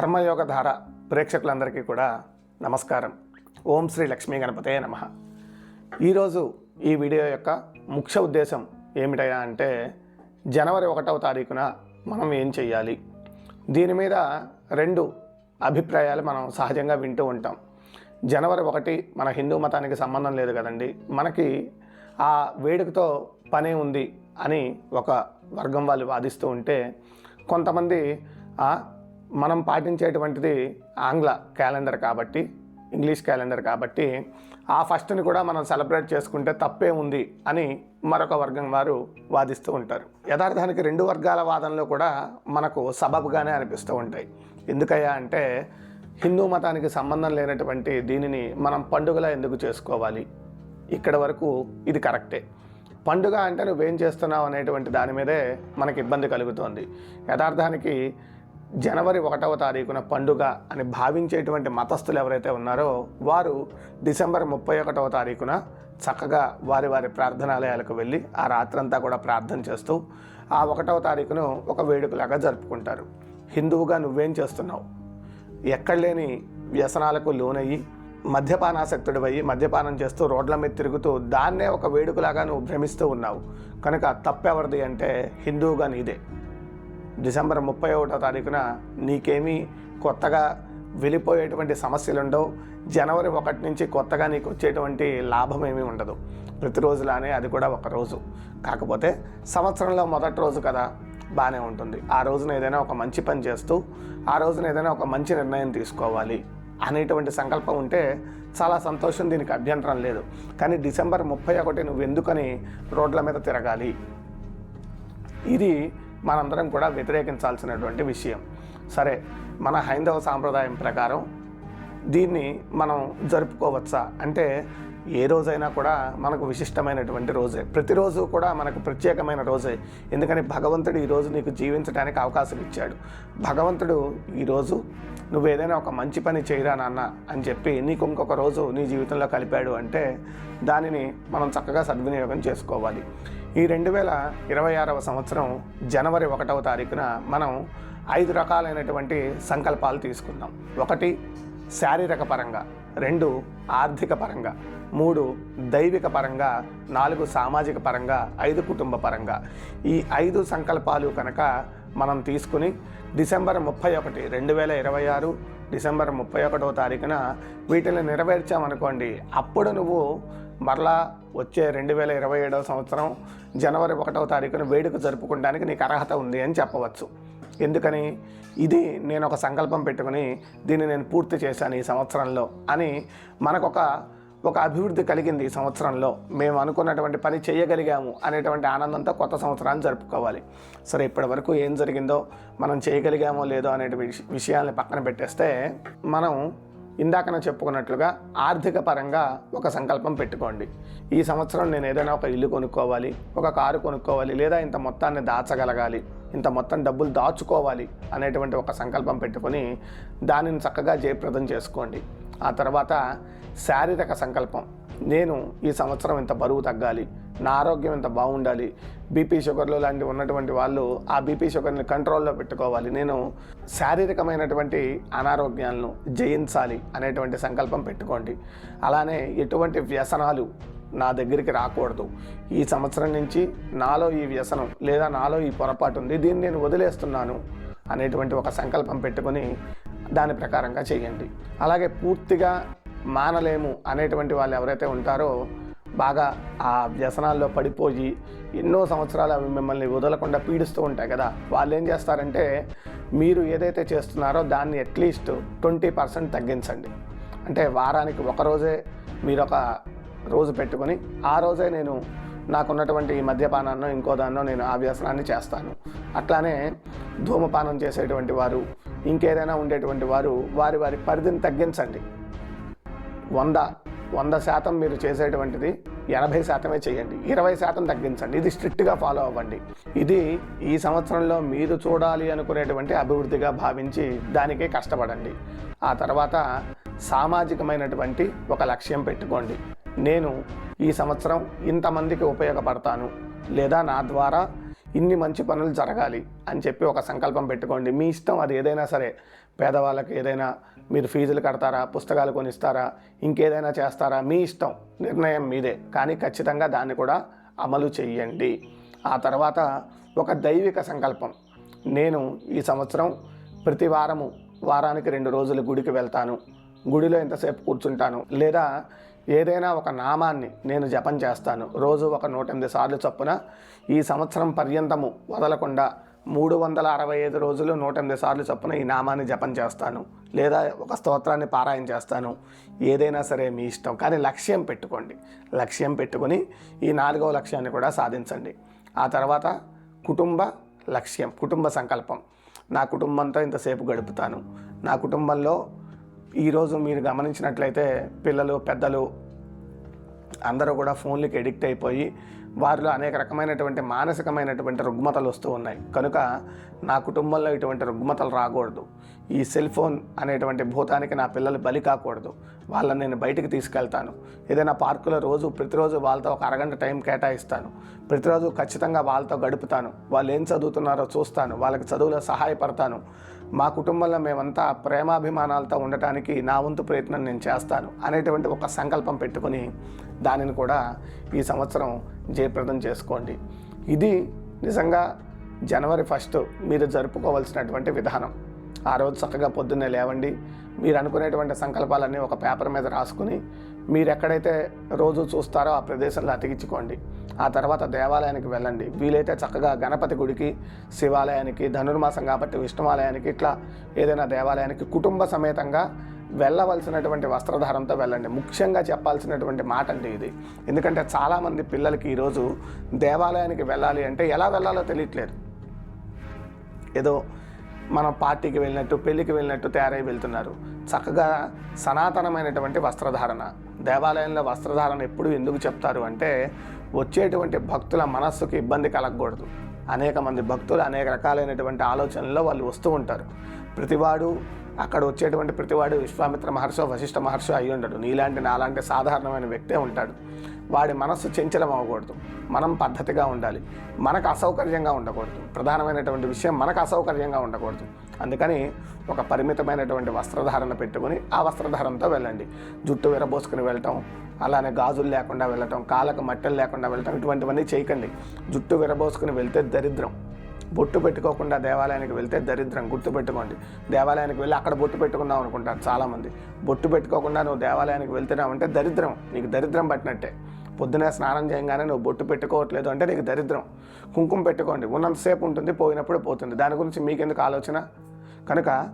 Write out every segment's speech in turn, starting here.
ధర్మయోగ ధార ప్రేక్షకులందరికీ కూడా నమస్కారం. ఓం శ్రీ లక్ష్మీ గణపతే నమ. ఈరోజు ఈ వీడియో యొక్క ముఖ్య ఉద్దేశం ఏమిటయా అంటే జనవరి ఒకటవ తారీఖున మనం ఏం చెయ్యాలి? దీని మీద రెండు అభిప్రాయాలు మనం సహజంగా వింటూ ఉంటాం. జనవరి ఒకటి మన హిందూ మతానికి సంబంధం లేదు కదండి. మనకి ఆ వేడుకతో పనే ఉంది అని ఒక వర్గం వాళ్ళు వాదిస్తూ ఉంటే కొంతమంది "ఆ, మనం పాటించేటువంటిది ఆంగ్ల క్యాలెండర్ కాబట్టి ఇంగ్లీష్ క్యాలెండర్ కాబట్టి ఆ ఫస్ట్ని కూడా మనం సెలబ్రేట్ చేసుకుంటే తప్పే ఉంది అని మరొక వర్గం వారు వాదిస్తూ ఉంటారు. యథార్థానికి రెండు వర్గాల వాదనలు కూడా మనకు సబబుగానే అనిపిస్తూ ఉంటాయి. ఎందుకయ్యా అంటే హిందూ మతానికి సంబంధం లేనటువంటి దీనిని మనం పండుగలా ఎందుకు చేసుకోవాలి? ఇక్కడ వరకు ఇది కరెక్టే. పండుగ అంటే నువ్వేం చేస్తున్నావు అనేటువంటి దాని మీదే మనకి ఇబ్బంది కలుగుతోంది. యథార్థానికి జనవరి ఒకటవ తారీఖున పండుగ అని భావించేటువంటి మతస్థులు ఎవరైతే ఉన్నారో వారు డిసెంబర్ ముప్పై ఒకటవ తారీఖున చక్కగా వారి వారి ప్రార్థనాలయాలకు వెళ్ళి ఆ రాత్రంతా కూడా ప్రార్థన చేస్తూ ఆ ఒకటవ తారీఖును ఒక వేడుకలాగా జరుపుకుంటారు. హిందువుగా నువ్వేం చేస్తున్నావు? ఎక్కడ లేని వ్యసనాలకు లోనయ్యి మద్యపానాసక్తుడు అయ్యి మద్యపానం చేస్తూ రోడ్ల మీద తిరుగుతూ దాన్నే ఒక వేడుకలాగా నువ్వు భ్రమిస్తూ ఉన్నావు. కనుక తప్పెవరిది అంటే హిందువుగా నీదే. డిసెంబర్ ముప్పై ఒకటో తారీఖున నీకేమీ కొత్తగా వెళ్ళిపోయేటువంటి సమస్యలు ఉండవు జనవరి ఒకటి నుంచి కొత్తగా నీకు వచ్చేటువంటి లాభం ఏమీ ఉండదు. ప్రతిరోజులానే అది కూడా ఒక రోజు. కాకపోతే సంవత్సరంలో మొదటి రోజు కదా బాగానే ఉంటుంది. ఆ రోజున ఏదైనా ఒక మంచి పని చేస్తూ ఆ రోజున ఏదైనా ఒక మంచి నిర్ణయం తీసుకోవాలి అనేటువంటి సంకల్పం ఉంటే చాలా సంతోషం దీనికి అభ్యంతరం లేదు. కానీ డిసెంబర్ ముప్పై ఒకటి నువ్వు ఎందుకని రోడ్ల మీద తిరగాలి? ఇది మనందరం కూడా వ్యతిరేకించాల్సినటువంటి విషయం. సరే మన హైందవ సాంప్రదాయం ప్రకారం దీన్ని మనం జరుపుకోవచ్చా? అంటే ఏ రోజైనా కూడా మనకు విశిష్టమైనటువంటి రోజే. ప్రతిరోజు కూడా మనకు ప్రత్యేకమైన రోజే. ఎందుకని భగవంతుడు ఈరోజు నీకు జీవించడానికి అవకాశం ఇచ్చాడు. భగవంతుడు ఈరోజు నువ్వు ఏదైనా ఒక మంచి పని చేయరా నాన్న అని చెప్పి నీకు ఇంకొక రోజు నీ జీవితంలో కలిపాడు అంటే దానిని మనం చక్కగా సద్వినియోగం చేసుకోవాలి. ఈ రెండు వేల ఇరవై ఆరవ సంవత్సరం జనవరి ఒకటవ తారీఖున మనం ఐదు రకాలైనటువంటి సంకల్పాలు తీసుకుందాం. ఒకటి శారీరక పరంగా. రెండు ఆర్థిక పరంగా. మూడు దైవిక పరంగా. నాలుగు సామాజిక పరంగా. ఐదు కుటుంబ పరంగా. ఈ ఐదు సంకల్పాలు కనుక మనం తీసుకుని డిసెంబర్ ముప్పై ఒకటి రెండు వేల ఇరవై ఆరు డిసెంబర్ ముప్పై ఒకటవ తారీఖున వీటిని నెరవేర్చామనుకోండి అప్పుడు నువ్వు మరలా వచ్చే రెండు వేల ఇరవై ఏడవ సంవత్సరం జనవరి ఒకటవ తారీఖున వేడుక జరుపుకోవడానికి నీకు అర్హత ఉంది అని చెప్పవచ్చు. ఎందుకని? ఇది నేను ఒక సంకల్పం పెట్టుకుని దీన్ని నేను పూర్తి చేశాను ఈ సంవత్సరంలో అని మనకొక ఒక అభివృద్ధి కలిగింది ఈ సంవత్సరంలో. మేము అనుకున్నటువంటి పని చేయగలిగాము అనేటువంటి ఆనందంతో కొత్త సంవత్సరాన్ని జరుపుకోవాలి. సరే ఇప్పటి వరకు ఏం జరిగిందో మనం చేయగలిగామో లేదో అనే విషయాల్ని పక్కన పెట్టేస్తే మనం ఇందాకన చెప్పుకున్నట్లుగా ఆర్థిక పరంగా ఒక సంకల్పం పెట్టుకోండి. ఈ సంవత్సరం నేను ఏదైనా ఒక ఇల్లు కొనుక్కోవాలి ఒక కారు కొనుక్కోవాలి లేదా ఇంత మొత్తాన్ని దాచగలగాలి ఇంత మొత్తం డబ్బులు దాచుకోవాలి అనేటువంటి ఒక సంకల్పం పెట్టుకొని దానిని చక్కగా జయప్రదం చేసుకోండి. ఆ తర్వాత శారీరక సంకల్పం. నేను ఈ సంవత్సరం ఇంత బరువు తగ్గాలి? నా ఆరోగ్యం ఇంత బాగుండాలి? బీపీ షుగర్లు లాంటివి ఉన్నటువంటి వాళ్ళు ఆ బీపీ షుగర్ని కంట్రోల్లో పెట్టుకోవాలి. నేను శారీరకమైనటువంటి అనారోగ్యాలను జయించాలి అనేటువంటి సంకల్పం పెట్టుకోండి. అలానే ఎటువంటి వ్యసనాలు నా దగ్గరికి రాకూడదు. ఈ సంవత్సరం నుంచి నాలో ఈ వ్యసనం లేదా నాలో ఈ పొరపాటు ఉంది దీన్ని నేను వదిలేస్తున్నాను అనేటువంటి ఒక సంకల్పం పెట్టుకొని దాని ప్రకారంగా చేయండి. అలాగే పూర్తిగా మానలేము అనేటువంటి వాళ్ళు ఎవరైతే ఉంటారో బాగా ఆ వ్యసనాల్లో పడిపోయి ఎన్నో సంవత్సరాలు అవి మిమ్మల్ని వదలకుండా పీడిస్తూ ఉంటాయి కదా. వాళ్ళు ఏం చేస్తారంటే మీరు ఏదైతే చేస్తున్నారో దాన్ని అట్లీస్ట్ ట్వంటీ పర్సెంట్ తగ్గించండి. అంటే వారానికి ఒక రోజే మీరు ఒక రోజు పెట్టుకొని ఆ రోజే నేను నాకున్నటువంటి ఈ మద్యపానాన్నో ఇంకో దాన్నో నేను ఆ వ్యసనాన్ని చేస్తాను. అట్లానే ధూమపానం చేసేటువంటి వారు ఇంకేదైనా ఉండేటువంటి వారు వారి వారి పరిధిని తగ్గించండి. వంద వంద శాతం మీరు చేసేటువంటిది ఎనభై శాతమే చేయండి. ఇరవై శాతం తగ్గించండి. ఇది స్ట్రిక్ట్గా ఫాలో అవ్వండి. ఇది ఈ సంవత్సరంలో మీరు చూడాలి అనుకునేటువంటి అభివృద్ధిగా భావించి దానికే కష్టపడండి. ఆ తర్వాత సామాజికమైనటువంటి ఒక లక్ష్యం పెట్టుకోండి. నేను ఈ సంవత్సరం ఇంతమందికి ఉపయోగపడతాను లేదా నా ద్వారా ఇన్ని మంచి పనులు జరగాలి అని చెప్పి ఒక సంకల్పం పెట్టుకోండి. మీ ఇష్టం అది ఏదైనా సరే. పేదవాళ్ళకి ఏదైనా మీరు ఫీజులు కడతారా పుస్తకాలు కొనిస్తారా ఇంకేదైనా చేస్తారా మీ ఇష్టం నిర్ణయం మీదే. కానీ ఖచ్చితంగా దాన్ని కూడా అమలు చేయండి. ఆ తర్వాత ఒక దైవిక సంకల్పం. నేను ఈ సంవత్సరం ప్రతి వారము వారానికి రెండు రోజులు గుడికి వెళ్తాను. గుడిలో ఎంతసేపు కూర్చుంటాను. లేదా ఏదైనా ఒక నామాన్ని నేను జపం చేస్తాను. రోజు ఒక నూట ఎనిమిది సార్లు చొప్పున ఈ సంవత్సరం పర్యంతము వదలకుండా మూడు వందల అరవై ఐదు రోజులు నూట ఎనిమిది సార్లు చొప్పున ఈ నామాన్ని జపం చేస్తాను. లేదా ఒక స్తోత్రాన్ని పారాయణ చేస్తాను. ఏదైనా సరే మీ ఇష్టం. కానీ లక్ష్యం పెట్టుకోండి. లక్ష్యం పెట్టుకొని ఈ నాలుగవ లక్ష్యాన్ని కూడా సాధించండి. ఆ తర్వాత కుటుంబ లక్ష్యం కుటుంబ సంకల్పం. నా కుటుంబంతో ఇంతసేపు గడుపుతాను. నా కుటుంబంలో ఈరోజు మీరు గమనించినట్లయితే పిల్లలు పెద్దలు అందరూ కూడా ఫోన్లకి ఎడిక్ట్ అయిపోయి వారిలో అనేక రకమైనటువంటి మానసికమైనటువంటి రుగ్మతలు వస్తూ ఉన్నాయి. కనుక నా కుటుంబంలో ఇటువంటి రుగ్మతలు రాకూడదు. ఈ సెల్ ఫోన్ అనేటువంటి భూతానికి నా పిల్లలు బలి కాకూడదు. వాళ్ళని నేను బయటికి తీసుకెళ్తాను. ఏదైనా పార్కులో రోజు ప్రతిరోజు వాళ్ళతో ఒక అరగంట టైం కేటాయిస్తాను. ప్రతిరోజు ఖచ్చితంగా వాళ్ళతో గడుపుతాను. వాళ్ళు ఏం చదువుతున్నారో చూస్తాను. వాళ్ళకి చదువులో సహాయపడతాను. మా కుటుంబంలో మేమంతా ప్రేమాభిమానాలతో ఉండటానికి నా వంతు ప్రయత్నం నేను చేస్తాను అనేటువంటి ఒక సంకల్పం పెట్టుకొని దానిని కూడా ఈ సంవత్సరం జయప్రదం చేసుకోండి. ఇది నిజంగా జనవరి ఫస్ట్ మీరు జరుపుకోవాల్సినటువంటి విధానం. ఆ రోజు చక్కగా పొద్దున్నే లేవండి. మీరు అనుకునేటువంటి సంకల్పాలన్నీ ఒక పేపర్ మీద రాసుకుని మీరు ఎక్కడైతే రోజు చూస్తారో ఆ ప్రదేశంలో అతికించుకోండి. ఆ తర్వాత దేవాలయానికి వెళ్ళండి. వీలైతే చక్కగా గణపతి గుడికి శివాలయానికి ధనుర్మాసం కాబట్టి విష్ణువాలయానికి ఇట్లా ఏదైనా దేవాలయానికి కుటుంబ సమేతంగా వెళ్ళవలసినటువంటి వస్త్రధారంతో వెళ్ళండి. ముఖ్యంగా చెప్పాల్సినటువంటి మాట అండి ఇది. ఎందుకంటే చాలామంది పిల్లలకి ఈరోజు దేవాలయానికి వెళ్ళాలి అంటే ఎలా వెళ్ళాలో తెలియట్లేదు. ఏదో మనం పార్టీకి వెళ్ళినట్టు పెళ్ళికి వెళ్ళినట్టు తయారై వెళ్తున్నారు. చక్కగా సనాతనమైనటువంటి వస్త్రధారణ. దేవాలయంలో వస్త్రధారణ ఎప్పుడు ఎందుకు చెప్తారు అంటే వచ్చేటువంటి భక్తుల మనస్సుకు ఇబ్బంది కలగకూడదు. అనేక మంది భక్తులు అనేక రకాలైనటువంటి ఆలోచనల్లో వాళ్ళు వస్తూ ఉంటారు. ప్రతివాడు అక్కడ వచ్చేటువంటి ప్రతివాడు విశ్వామిత్ర మహర్షో వశిష్ఠ మహర్షో అయి ఉండడు. నీలాంటి నాలాంటి సాధారణమైన వ్యక్తే ఉంటాడు. వాడి మనస్సు చంచలం అవ్వకూడదు. మనం పద్ధతిగా ఉండాలి. మనకు అసౌకర్యంగా ఉండకూడదు. ప్రధానమైనటువంటి విషయం మనకు అసౌకర్యంగా ఉండకూడదు. అందుకని ఒక పరిమితమైనటువంటి వస్త్రధారణ పెట్టుకొని ఆ వస్త్రధారణతో వెళ్ళండి. జుట్టు విరబోసుకుని వెళ్ళటం అలానే గాజులు లేకుండా వెళ్ళటం కాళ్ళకు మట్టెలు లేకుండా వెళ్ళటం ఇటువంటివన్నీ చేయకండి. జుట్టు విరబోసుకుని వెళ్తే దరిద్రం. బొట్టు పెట్టుకోకుండా దేవాలయానికి వెళ్తే దరిద్రం గుర్తుపెట్టుకోండి. దేవాలయానికి వెళ్ళి అక్కడ బొట్టు పెట్టుకుందాం అనుకుంటారు చాలామంది. బొట్టు పెట్టుకోకుండా నువ్వు దేవాలయానికి వెళ్తున్నావు అంటే దరిద్రం. నీకు దరిద్రం పట్టినట్టే. పొద్దునే స్నానం చేయగానే నువ్వు బొట్టు పెట్టుకోవట్లేదు అంటే నీకు దరిద్రం. కుంకుమ పెట్టుకోండి. ఉన్నంతసేపు ఉంటుంది పోయినప్పుడు పోతుంది. దాని గురించి మీకెందుకు ఆలోచన? కనుక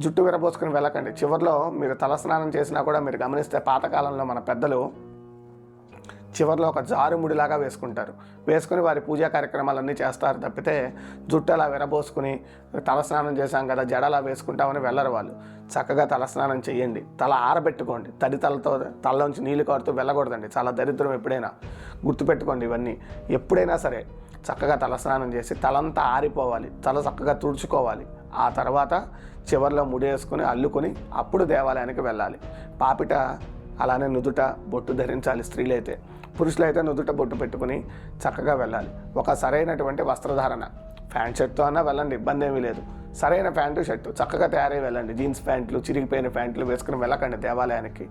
జుట్టు విరబోసుకుని వెళ్ళకండి. చివరిలో మీరు తలస్నానం చేసినా కూడా మీరు గమనిస్తే పాతకాలంలో మన పెద్దలు చివరిలో ఒక జారుముడిలాగా వేసుకుంటారు. వేసుకుని వారి పూజా కార్యక్రమాలన్నీ చేస్తారు తప్పితే జుట్టు అలా విరబోసుకుని తలస్నానం చేశాం కదా జడ అలా వేసుకుంటామని వెళ్ళరు వాళ్ళు. చక్కగా తలస్నానం చేయండి. తల ఆరబెట్టుకోండి. తడి తలతో తలలోంచి నీళ్ళు కారుతూ వెళ్ళకూడదండి. చాలా దరిద్రం ఎప్పుడైనా. గుర్తుపెట్టుకోండి ఇవన్నీ. ఎప్పుడైనా సరే చక్కగా తలస్నానం చేసి తలంతా ఆరిపోవాలి. తల చక్కగా తుడుచుకోవాలి. ఆ తర్వాత చివరిలో ముడేసుకుని అల్లుకొని అప్పుడు దేవాలయానికి వెళ్ళాలి. పాపిట అలానే నుదుట బొట్టు ధరించాలి స్త్రీలైతే. పురుషులైతే నుదుట బొట్టు పెట్టుకుని చక్కగా వెళ్ళాలి. ఒక సరైనటువంటి వస్త్రధారణ. ప్యాంట్ షర్ట్తో అన్నా వెళ్ళండి ఇబ్బంది ఏమీ లేదు. సరైన ప్యాంటు షర్టు. చక్కగా తయారై వెళ్ళండి. జీన్స్ ప్యాంట్లు చిరిగిపోయిన ప్యాంట్లు వేసుకుని వెళ్ళకండి దేవాలయానికి.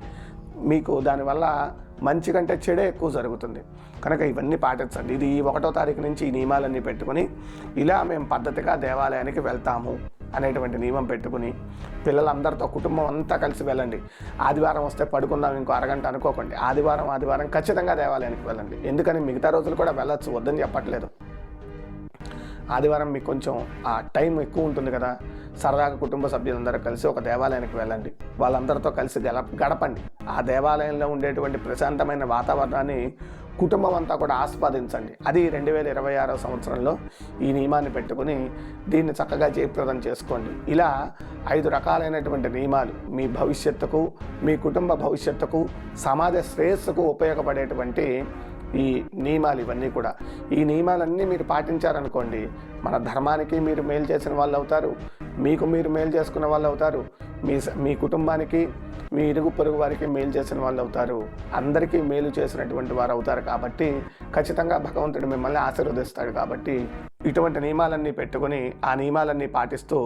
మీకు దానివల్ల మంచి కంటే చెడే ఎక్కువ జరుగుతుంది. కనుక ఇవన్నీ పాటించండి. ఇది ఒకటో తారీఖు నుంచి ఈ నియమాలన్నీ పెట్టుకుని ఇలా మేము పద్ధతిగా దేవాలయానికి వెళ్తాము. అనేటువంటి నియమం పెట్టుకుని పిల్లలందరితో కుటుంబం అంతా కలిసి వెళ్ళండి. ఆదివారం వస్తే పడుకుందాం ఇంకో అరగంట అనుకోకండి. ఆదివారం ఆదివారం ఖచ్చితంగా దేవాలయానికి వెళ్ళండి. ఎందుకని మిగతా రోజులు కూడా వెళ్ళొచ్చు వద్దని చెప్పట్లేదు. ఆదివారం మీకు కొంచెం ఆ టైం ఎక్కువ ఉంటుంది కదా. సరదాగా కుటుంబ సభ్యులందరూ కలిసి ఒక దేవాలయానికి వెళ్ళండి. వాళ్ళందరితో కలిసి గడపండి. ఆ దేవాలయంలో ఉండేటువంటి ప్రశాంతమైన వాతావరణాన్ని కుటుంబం అంతా కూడా ఆస్వాదించండి. అది రెండు వేల ఇరవై ఆరో సంవత్సరంలో ఈ నియమాన్ని పెట్టుకుని దీన్ని చక్కగా జయప్రదం చేసుకోండి. ఇలా ఐదు రకాలైనటువంటి నియమాలు మీ భవిష్యత్తుకు మీ కుటుంబ భవిష్యత్తుకు సమాజ శ్రేయస్సుకు ఉపయోగపడేటువంటి ఈ నియమాలు ఇవన్నీ కూడా. ఈ నియమాలన్నీ మీరు పాటించారనుకోండి మన ధర్మానికి మీరు మేలు చేసిన వాళ్ళు అవుతారు మీకు మీరు మేలు చేసుకున్న వాళ్ళు అవుతారు మీ స- మీ కుటుంబానికి మీ ఇరుగు పొరుగు వారికి మేలు చేసిన వాళ్ళు అవుతారు. అందరికీ మేలు చేసినటువంటి వారు అవుతారు కాబట్టి ఖచ్చితంగా భగవంతుడు మిమ్మల్ని ఆశీర్వదిస్తాడు కాబట్టి ఇటువంటి నియమాలన్నీ పెట్టుకుని ఆ నియమాలన్నీ పాటిస్తూ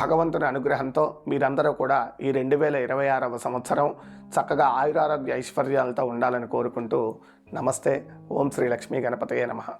భగవంతుని అనుగ్రహంతో మీరందరూ కూడా ఈ రెండు వేల ఇరవై ఆరవ సంవత్సరం చక్కగా ఆయురారోగ్య ఐశ్వర్యాలతో ఉండాలని కోరుకుంటూ నమస్తే. ఓం శ్రీ లక్ష్మీ గణపతయే నమః.